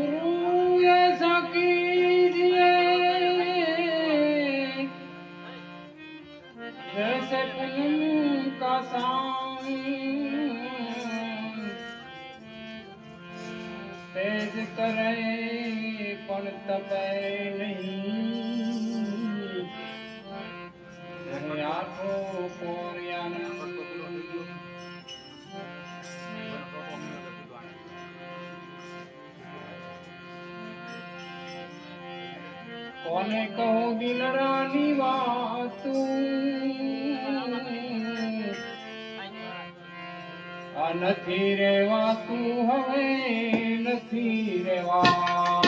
ગુરુએ સકી દિયે જૈસે પૂનમ કા સામી. તેજ કરે પણ તપે નહીં. અને કહો દિલ રાની વાતું નથી રેવાતું હવે નથી રેવા.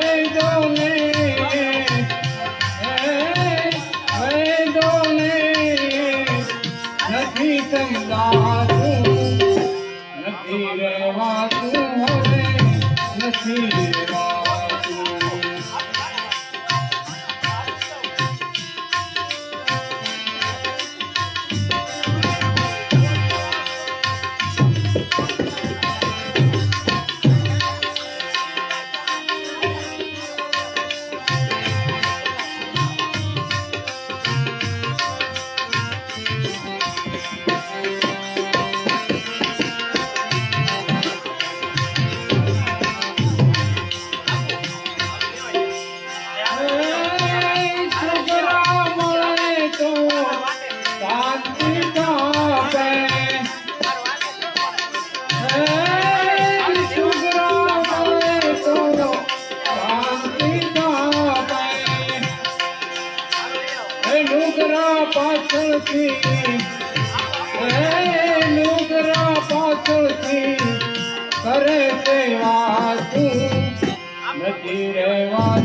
don't રહેવા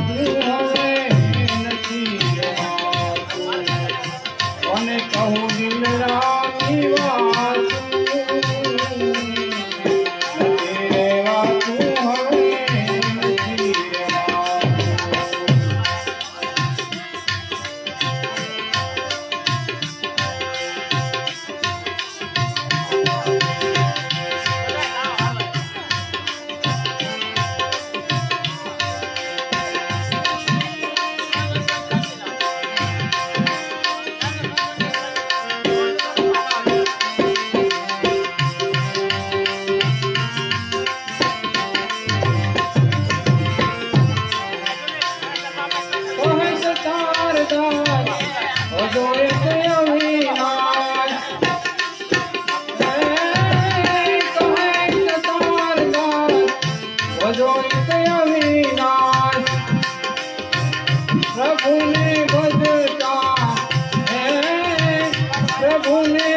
ভুলে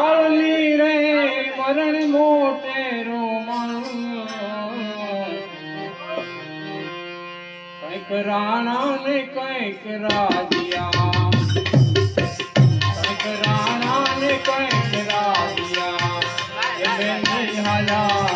વાળલી રે, મરણ મોટે રોમણ કંઈક રાણા ને કંઈક રાજિયા. કંઈક રાણા ને કંઈક રાજિયા. હાલા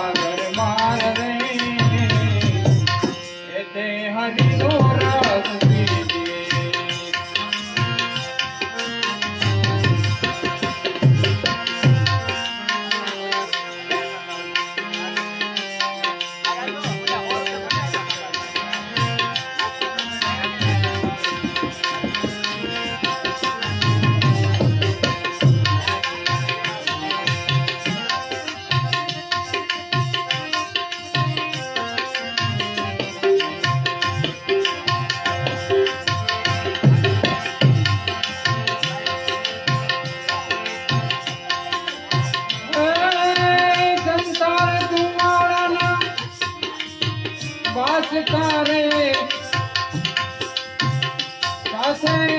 i'm hacer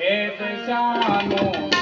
ભેદ શાનો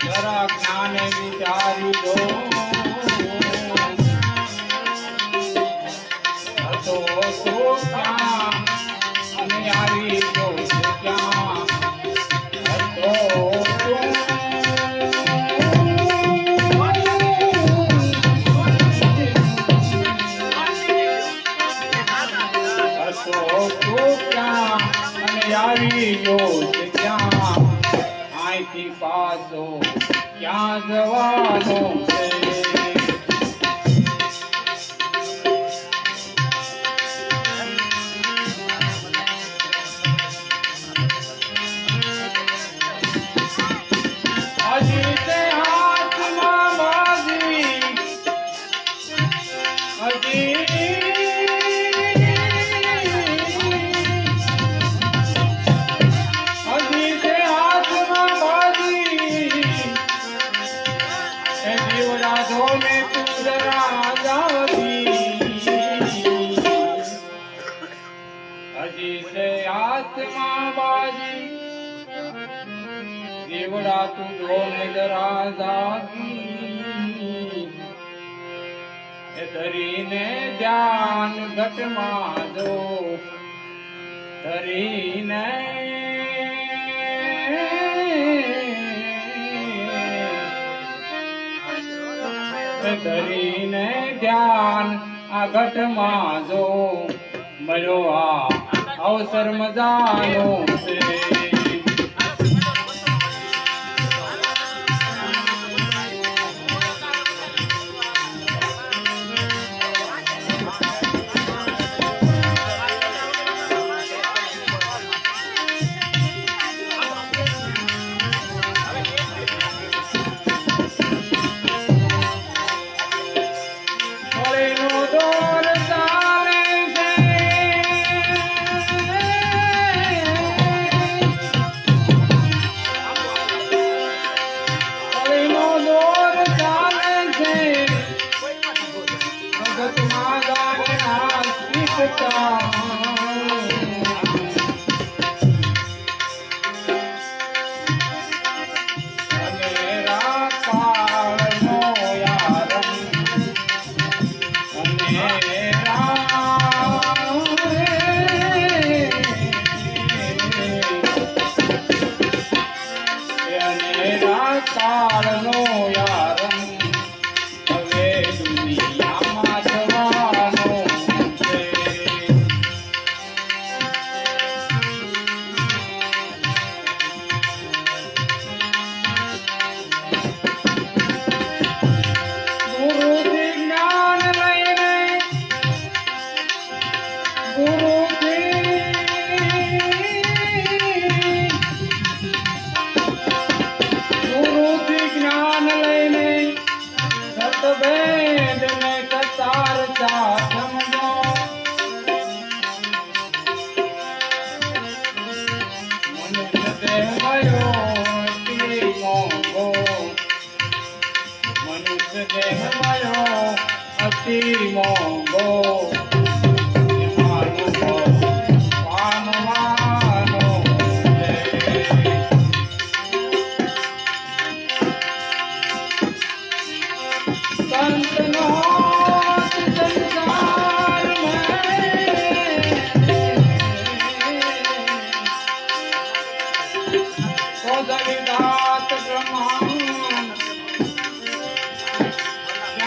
જરા જ્ઞાન વિચારી દો લાગી છે આત્મા બાજી. દેવડા તું ઢોલ રાજા ધરીને ધ્યાન ઘટમાં જો. ધરીને ધરીને ધ્યાન આ ઘટમાં જો. મળ્યો આ અવસર મજાનો છે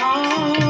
on.